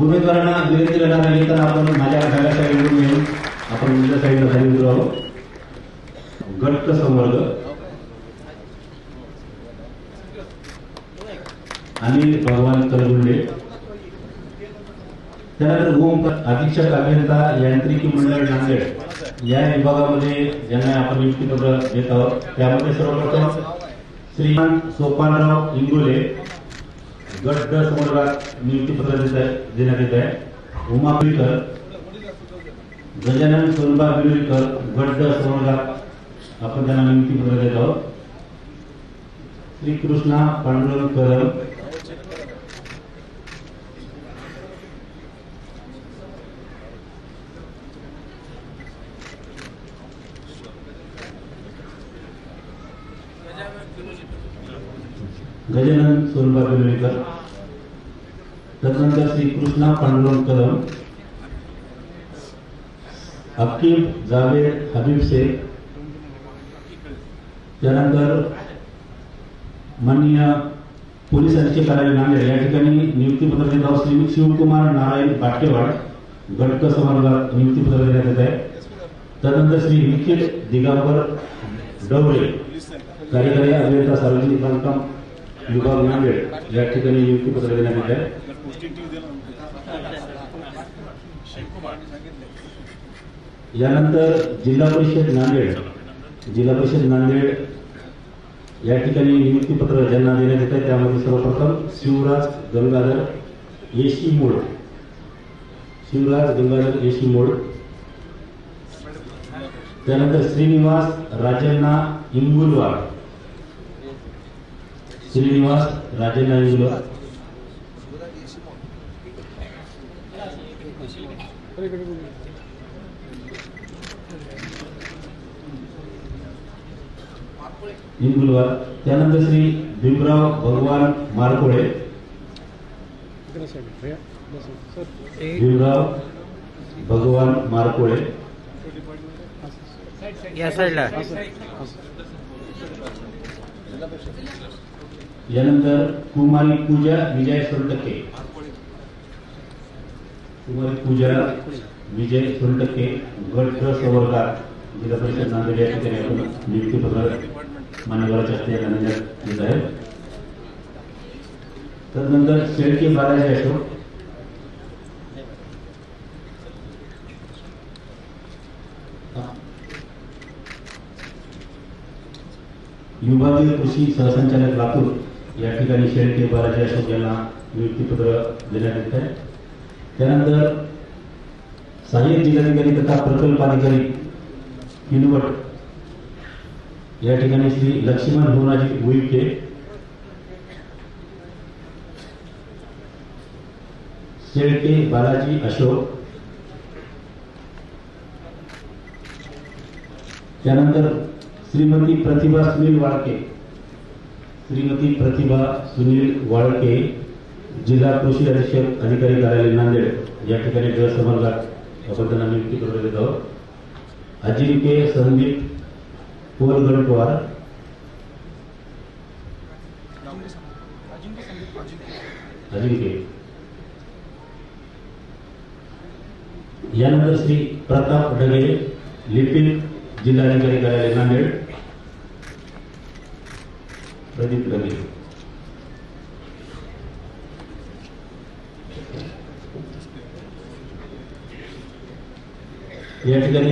उमेदवारांना विनंती लढा आहे तर आपण माझ्या घराच्या साईडवरून येऊन आपण उजव्या साईडला खाली आहोत. गट संवर्ग. आणि भगवान तलगुंडे त्यानंतर ओम अधीक्षक अभियंता यांत्रिकी मंडळ नांदेड. या विभागामध्ये ज्यांना आपण नियुक्तीपत्र देत आहोत त्यामध्ये सर्वप्रथम श्रीमान सोपानराव इंगोले गट ड संवर्गात नियुक्तीपत्र देत आहे देण्यात येत आहे. उमा बिलकर गजानन सोनबा बिळकर गट ड संवर्गात आपण त्यांना नियुक्तीपत्र देत आहोत. श्री कृष्णा पांडुरंग करम गजानन सोनबा बिलकर तदनंतर श्री कृष्णा पांडुरंग कदम हकीम जावेद हबीब शेख. त्यानंतर माननीय पोलीस अधीक्षक कार्यालय नांदेड. या ठिकाणी नियुक्तीपत्र देत आहोत श्री शिवकुमार नारायण बाटेवाड. गटक समारोहात नियुक्तीपत्र देण्यात येत आहे. त्यानंतर श्री निखिल दिगांबर डवरे. कार्यकारी अभियंता सार्वजनिक बांधकाम विभाग नांदेड या ठिकाणी नियुक्तीपत्र देण्यात येत आहे यानंतर जिल्हा परिषद नांदेड जिल्हा परिषद नांदेड या ठिकाणी नियुक्तीपत्र ज्यांना देण्यात येत आहे त्यामध्ये सर्वप्रथम शिवराज गंगाधर येशी मोड शिवराज गंगाधर येशी मोड त्यानंतर श्रीनिवास राजन्ना इंगुलवार श्रीनिवास राजन्ना इंगुलवार इंगुलवार त्यानंतर श्री भीमराव भगवान मारकोळे भीमराव भगवान मारकोळे या साईडला. यानंतर कुमारी पूजा विजय सोनटक्के कुमारी पूजा विजय सोनटक्के गट सवर्गात जिल्हा परिषद नांदेड या ठिकाणी आपण नियुक्तीपत्र मान्यवराच्या हस्ते यांना देण्यात आहे. तदनंतर शेळके बालाजी अशोक विभागीय कृषी सहसंचालक लातूर या ठिकाणी शेळके, बालाजी अशोक यांना नियुक्तीपत्र देण्यात येत आहे. त्यानंतर सहाय्यक जिल्हाधिकारी तथा प्रकल्प अधिकारी किनवट या ठिकाणी श्री लक्ष्मण भुवनाजी उईके, शेळके, बालाजी अशोक, त्यानंतर श्रीमती प्रतिभा सुनील वाळके. श्रीमती प्रतिभा सुनील वाळके जिल्हा कृषी अधीक्षक अधिकारी कार्यालय नांदेड. या ठिकाणी गृह याबद्दल आम्ही नियुक्ती करून देत आहोत. अजिंक्य संदीप कोलगणपवार अजिंक्य. यानंतर श्री प्रताप ढगे लिपिक जिल्हाधिकारी कार्यालय नांदेड प्रदीप ढगे या ठिकाणी